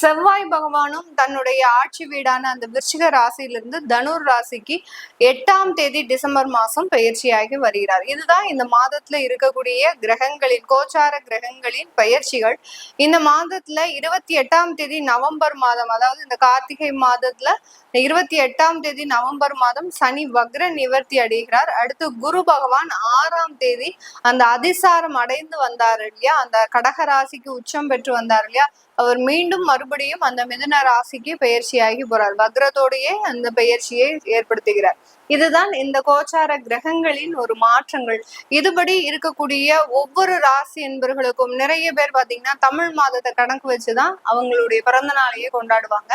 செவ்வாய் பகவானும் தன்னுடைய ஆட்சி வீடான அந்த விருச்சிக ராசியிலிருந்து தனுர் ராசிக்கு எட்டாம் தேதி டிசம்பர் மாசம் பயிற்சியாகி வருகிறார். இதுதான் இந்த மாதத்துல இருக்கக்கூடிய கிரகங்களின் கோச்சார கிரகங்களின் பயிற்சிகள். இந்த மாதத்துல இருபத்தி எட்டாம் தேதி நவம்பர் மாதம் அதாவது இந்த கார்த்திகை மாதத்துல இருபத்தி எட்டாம் தேதி நவம்பர் மாதம் சனி வக்ர நிவர்த்தி அடைகிறார். அடுத்து குரு பகவான் ஆறாம் தேதி அந்த அதிசாரம் அடைந்து வந்தார் இல்லையா? அந்த கடக ராசிக்கு உச்சம் பெற்று வந்தார் இல்லையா? அவர் மீண்டும் மறுபடியும் அந்த மிதுன ராசிக்கு பயிற்சியாகி போறார். வக்ரத்தோடையே அந்த பயிற்சியை ஏற்படுத்துகிறார். இதுதான் இந்த கோச்சார கிரகங்களின் ஒரு மாற்றங்கள். இதுபடி இருக்கக்கூடிய ஒவ்வொரு ராசி என்பவர்களுக்கும் நிறைய பேர் பாத்தீங்கன்னா தமிழ் மாதத்தை கணக்கு வச்சுதான் அவங்களுடைய பிறந்த நாளையே கொண்டாடுவாங்க.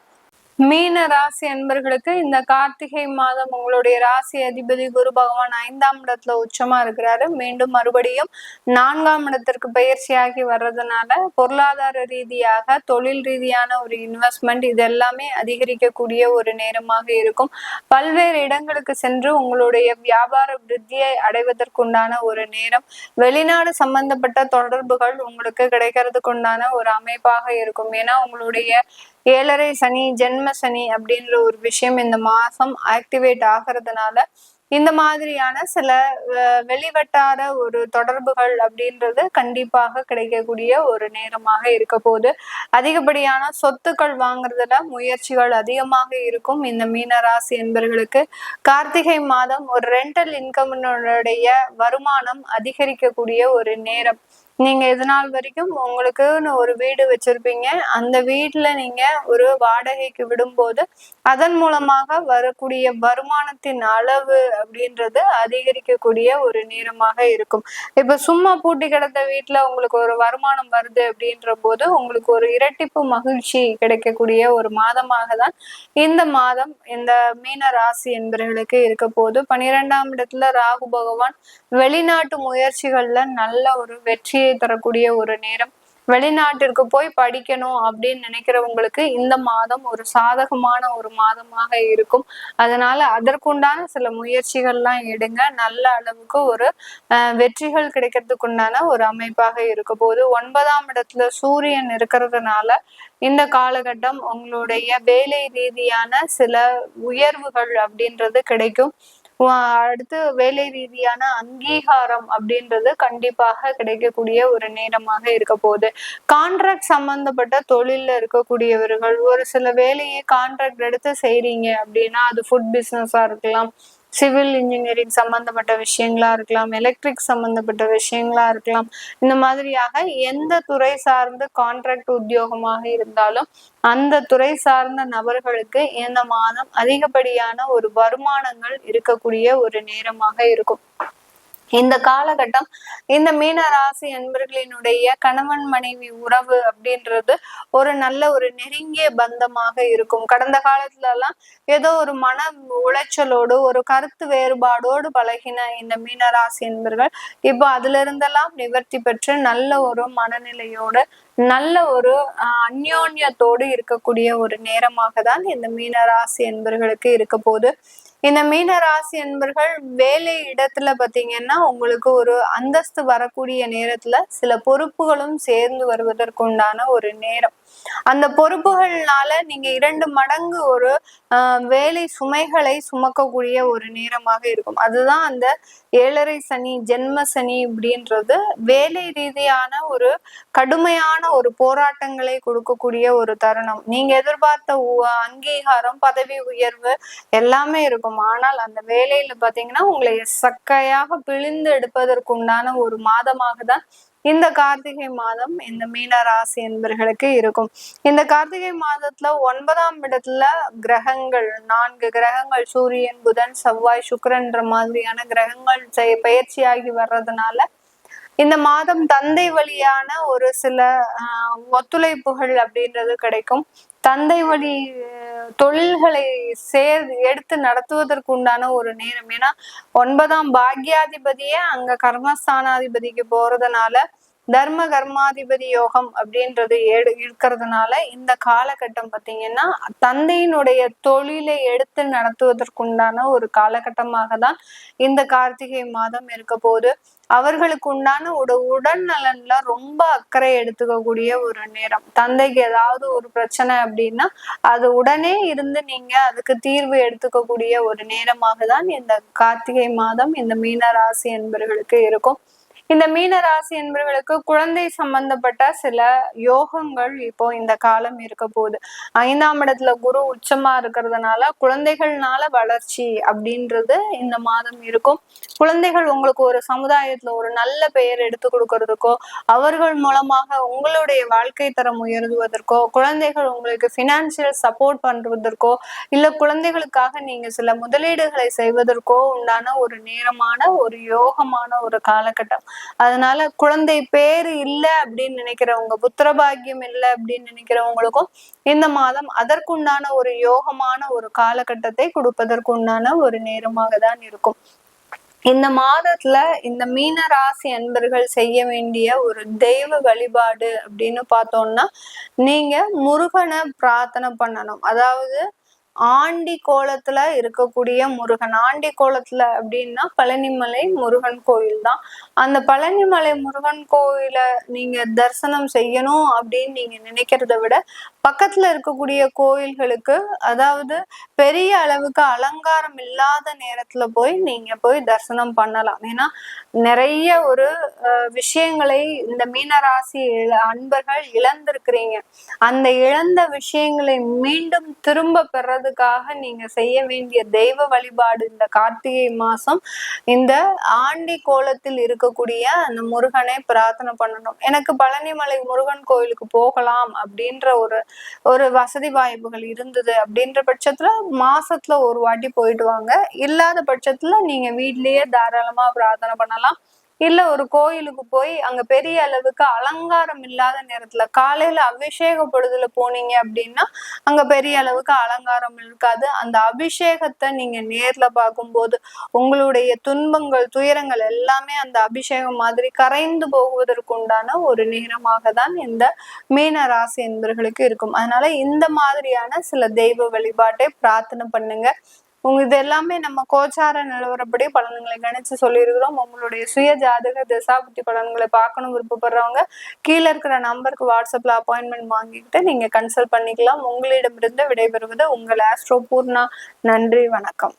மீன ராசி அன்பர்களுக்கு இந்த கார்த்திகை மாதம் உங்களுடைய ராசி அதிபதி குரு பகவான் ஐந்தாம் இடத்துல உச்சமா இருக்கிறாரு. மீண்டும் மறுபடியும் நான்காம் இடத்திற்கு பயிற்சியாகி வர்றதுனால பொருளாதார ரீதியாக தொழில் ரீதியான ஒரு இன்வெஸ்ட்மெண்ட் இது எல்லாமே அதிகரிக்கக்கூடிய ஒரு நேரமாக இருக்கும். பல்வேறு இடங்களுக்கு சென்று உங்களுடைய வியாபார விருத்தியை அடைவதற்குண்டான ஒரு நேரம் வெளிநாடு சம்பந்தப்பட்ட தொடர்புகள் உங்களுக்கு கிடைக்கிறதுக்குண்டான ஒரு அமைப்பாக இருக்கும். ஏன்னா உங்களுடைய ஏழரை சனி ஜென்ம சனி அப்படின்ற ஒரு விஷயம் இந்த மாசம் ஆக்டிவேட் ஆகிறதுனால இந்த மாதிரியான சில வெளிவட்டார ஒரு தொடர்புகள் அப்படின்றது கண்டிப்பாக கிடைக்கக்கூடிய ஒரு நேரமாக இருக்க போது அதிகப்படியான சொத்துக்கள் வாங்குறதுல முயற்சிகள் அதிகமாக இருக்கும். இந்த மீனராசி என்பர்களுக்கு கார்த்திகை மாதம் ஒரு ரெண்டல் இன்கம்னுடைய வருமானம் அதிகரிக்கக்கூடிய ஒரு நேரம். நீங்க இது நாள் வரைக்கும் உங்களுக்குன்னு ஒரு வீடு வச்சிருப்பீங்க. அந்த வீட்டுல நீங்க ஒரு வாடகைக்கு விடும்போது அதன் மூலமாக வரக்கூடிய வருமானத்தின் அளவு அப்படின்றது அதிகரிக்கக்கூடிய ஒரு நேரமாக இருக்கும். இப்ப சும்மா பூட்டி கிடந்த வீட்டுல உங்களுக்கு ஒரு வருமானம் வருது அப்படின்ற போது உங்களுக்கு ஒரு இரட்டிப்பு மகிழ்ச்சி கிடைக்கக்கூடிய ஒரு மாதமாக தான் இந்த மாதம் இந்த மீன ராசி என்பவர்களுக்கு இருக்க போது. பனிரெண்டாம் இடத்துல ராகு பகவான் வெளிநாட்டு முயற்சிகள்ல நல்ல ஒரு வெற்றி மகிழ்ச்சியை தரக்கூடிய ஒரு நேரம். வெளிநாட்டிற்கு போய் படிக்கணும் அப்படின்னு நினைக்கிறவங்களுக்கு இந்த மாதம் ஒரு சாதகமான ஒரு மாதமாக இருக்கும். அதனால அதற்குண்டான சில முயற்சிகள்லாம் எடுங்க. நல்ல அளவுக்கு ஒரு வெற்றிகள் கிடைக்கிறதுக்குண்டான ஒரு அமைப்பாக இருக்க போது ஒன்பதாம் இடத்துல சூரியன் இருக்கிறதுனால இந்த காலகட்டம் உங்களுடைய வேலை ரீதியான சில உயர்வுகள் அப்படின்றது கிடைக்கும். அடுத்து வேலை ரீதியான அங்கீகாரம் அப்படின்றது கண்டிப்பாக கிடைக்கக்கூடிய ஒரு நேரமாக இருக்க போகுது. கான்ட்ராக்ட் சம்பந்தப்பட்ட தொழில்ல இருக்கக்கூடியவர்கள் ஒரு சில வேலையை கான்ட்ராக்ட் எடுத்து செய்றீங்க அப்படின்னா அது ஃபுட் பிசினஸா இருக்கலாம். சிவில் இன்ஜினியரிங் சம்பந்தப்பட்ட விஷயங்களா இருக்கலாம் எலக்ட்ரிக் சம்பந்தப்பட்ட விஷயங்களா இருக்கலாம். இந்த மாதிரியாக எந்த துறை சார்ந்து கான்ட்ராக்ட் உத்தியோகமாக இருந்தாலும் அந்த துறை சார்ந்த நபர்களுக்கு இந்த மாதம் அதிகப்படியான ஒரு வருமானங்கள் இருக்கக்கூடிய ஒரு நேரமாக இருக்கும். இந்த காலகட்டம் இந்த மீன ராசி அன்பர்களினுடைய கணவன் மனைவி உறவு அப்படின்றது ஒரு நல்ல ஒரு நெருங்கிய பந்தமாக இருக்கும். கடந்த காலத்துல எல்லாம் ஏதோ ஒரு மன உளைச்சலோடு ஒரு கருத்து வேறுபாடோடு பழகின இந்த மீனராசி என்பர்கள் இப்போ அதுல இருந்தெல்லாம் நிவர்த்தி பெற்று நல்ல ஒரு மனநிலையோடு நல்ல ஒரு அந்யோன்யத்தோடு இருக்கக்கூடிய ஒரு நேரமாக தான் இந்த மீனராசி என்பர்களுக்கு இருக்க போது இந்த மீன ராசி என்பர்கள் வேலை இடத்துல பார்த்தீங்கன்னா உங்களுக்கு ஒரு அந்தஸ்து வரக்கூடிய நேரத்துல சில பொறுப்புகளும் சேர்ந்து வருவதற்குண்டான ஒரு நேரம். அந்த பொறுப்புகள்னால நீங்க இரண்டு மடங்கு ஒரு வேலை சுமைகளை சுமக்கக்கூடிய ஒரு நேரமாக இருக்கும். அதுதான் அந்த ஏழரை சனி ஜென்ம சனி அப்படின்றது வேலை ரீதியான ஒரு கடுமையான ஒரு போராட்டங்களை கொடுக்கக்கூடிய ஒரு தருணம். நீங்க எதிர்பார்த்த அங்கீகாரம் பதவி உயர்வு எல்லாமே இருக்கும். ஆனால் அந்த வேலையில பாத்தீங்கன்னா உங்களை சக்கையாக பிழிந்து எடுப்பதற்குண்டான ஒரு மாதமாக தான் இந்த கார்த்திகை மாதம் இந்த மீன ராசி என்பர்களுக்கு இருக்கும். இந்த கார்த்திகை மாதத்துல ஒன்பதாம் இடத்துல கிரகங்கள் நான்கு கிரகங்கள் சூரியன் புதன் செவ்வாய் சுக்கரன்ற மாதிரியான கிரகங்கள் பயிற்சியாகி வர்றதுனால இந்த மாதம் தந்தை வழியான ஒரு சில ஒத்துழைப்புகள் அப்படின்றது கிடைக்கும். தந்தை வழி தொழில்களை சேர் எடுத்து நடத்துவதற்கு உண்டான ஒரு நேரம். ஏன்னா ஒன்பதாம் பாக்யாதிபதியே அங்க கர்மஸ்தானாதிபதிக்கு போறதுனால தர்ம கர்மாதிபதி யோகம் அப்படின்றது ஏடு இருக்கிறதுனால இந்த காலகட்டம் பார்த்தீங்கன்னா தந்தையினுடைய தொழிலை எடுத்து நடத்துவதற்குண்டான ஒரு காலகட்டமாக தான் இந்த கார்த்திகை மாதம் இருக்க போது அவர்களுக்கு உண்டான ஒரு உடல் நலன்ல ரொம்ப அக்கறை எடுத்துக்கக்கூடிய ஒரு நேரம். தந்தைக்கு ஏதாவது ஒரு பிரச்சனை அப்படின்னா அது உடனே இருந்து நீங்க அதுக்கு தீர்வு எடுத்துக்கக்கூடிய ஒரு நேரமாக தான் இந்த கார்த்திகை மாதம் இந்த மீன ராசி என்பவர்களுக்கு இருக்கும். இந்த மீன ராசி என்பவர்களுக்கு குழந்தை சம்பந்தப்பட்ட சில யோகங்கள் இப்போ இந்த காலம் இருக்க போகுது. ஐந்தாம் இடத்துல குரு உச்சமா இருக்கிறதுனால குழந்தைகள்னால வளர்ச்சி அப்படின்றது இந்த மாதம் இருக்கும். குழந்தைகள் உங்களுக்கு ஒரு சமுதாயத்துல ஒரு நல்ல பெயர் எடுத்து கொடுக்கறதுக்கோ அவர்கள் மூலமாக உங்களுடைய வாழ்க்கை தரம் உயர்த்துவதற்கோ குழந்தைகள் உங்களுக்கு பினான்சியல் சப்போர்ட் பண்றதற்கோ இல்ல குழந்தைகளுக்காக நீங்க சில முதலீடுகளை செய்வதற்கோ உண்டான ஒரு நேரமான ஒரு யோகமான ஒரு காலகட்டம். அதனால குழந்தை பேரு இல்லை அப்படின்னு நினைக்கிறவங்க புத்திரபாகியம் இல்லை அப்படின்னு நினைக்கிறவங்களுக்கும் இந்த மாதம் அதற்குண்டான ஒரு யோகமான ஒரு காலகட்டத்தை கொடுப்பதற்குண்டான ஒரு நேரமாக தான் இருக்கும். இந்த மாதத்துல இந்த மீன ராசி அன்பர்கள் செய்ய வேண்டிய ஒரு தெய்வ வழிபாடு அப்படின்னு பார்த்தோம்னா நீங்க முருகனை பிரார்த்தனை பண்ணணும். அதாவது ஆண்டி கோலத்துல இருக்கக்கூடிய முருகன். ஆண்டி கோலத்துல அப்படின்னா பழனிமலை முருகன் கோயில் தான். அந்த பழனிமலை முருகன் கோயில நீங்க தரிசனம் செய்யணும் அப்படின்னு நீங்க நினைக்கிறத விட பக்கத்துல இருக்கக்கூடிய கோயில்களுக்கு அதாவது பெரிய அளவுக்கு அலங்காரம் இல்லாத நேரத்துல போய் நீங்க போய் தரிசனம் பண்ணலாம். ஏன்னா நிறைய ஒரு விஷயங்களை இந்த மீனராசி அன்பர்கள் இழந்திருக்கிறீங்க. அந்த இழந்த விஷயங்களை மீண்டும் திரும்ப பெறதுக்காக நீங்க செய்ய வேண்டிய தெய்வ வழிபாடு இந்த கார்த்திகை மாசம் இந்த ஆண்டி கோலத்தில் இருக்கக்கூடிய அந்த முருகனை பிரார்த்தனை பண்ணணும். எனக்கு பழனிமலை முருகன் கோயிலுக்கு போகலாம் அப்படின்ற ஒரு ஒரு வசதி வாய்ப்புகள் இருந்தது அப்படின்ற பட்சத்துல மாசத்துல ஒரு வாட்டி போயிட்டு வாங்க. இல்லாத பட்சத்துல நீங்க வீட்லயே தாராளமா பிரார்த்தனை பண்ணலாம். இல்ல ஒரு கோயிலுக்கு போய் அங்க பெரிய அளவுக்கு அலங்காரம் இல்லாத நேரத்துல காலையில அபிஷேக பொழுதுல போனீங்க அப்படின்னா அங்க பெரிய அளவுக்கு அலங்காரம் இருக்காது. அந்த அபிஷேகத்தை நீங்க நேர்ல பார்க்கும்போது உங்களுடைய துன்பங்கள் துயரங்கள் எல்லாமே அந்த அபிஷேகம் மாதிரி கரைந்து போகுவதற்கு உண்டான ஒரு நேரமாக தான் இந்த மீன ராசி என்பர்களுக்கு இருக்கும். அதனால இந்த மாதிரியான சில தெய்வ வழிபாட்டை பிரார்த்தனை பண்ணுங்க. உங்க இது எல்லாமே நம்ம கோச்சார நிலவரப்படி பலன்களை கணிச்சு சொல்லியிருக்கிறோம். உங்களுடைய சுய ஜாதக திசாபுத்தி பலன்களை பார்க்கணும் விருப்பப்படுறவங்க கீழே இருக்கிற நம்பருக்கு வாட்ஸ்அப்ல அப்பாயின்மெண்ட் வாங்கிக்கிட்டு நீங்க கன்சல்ட் பண்ணிக்கலாம். உங்களிடமிருந்து விடைபெறுவது உங்கள் ஆஸ்ட்ரோ பூர்ணா நன்றி வணக்கம்.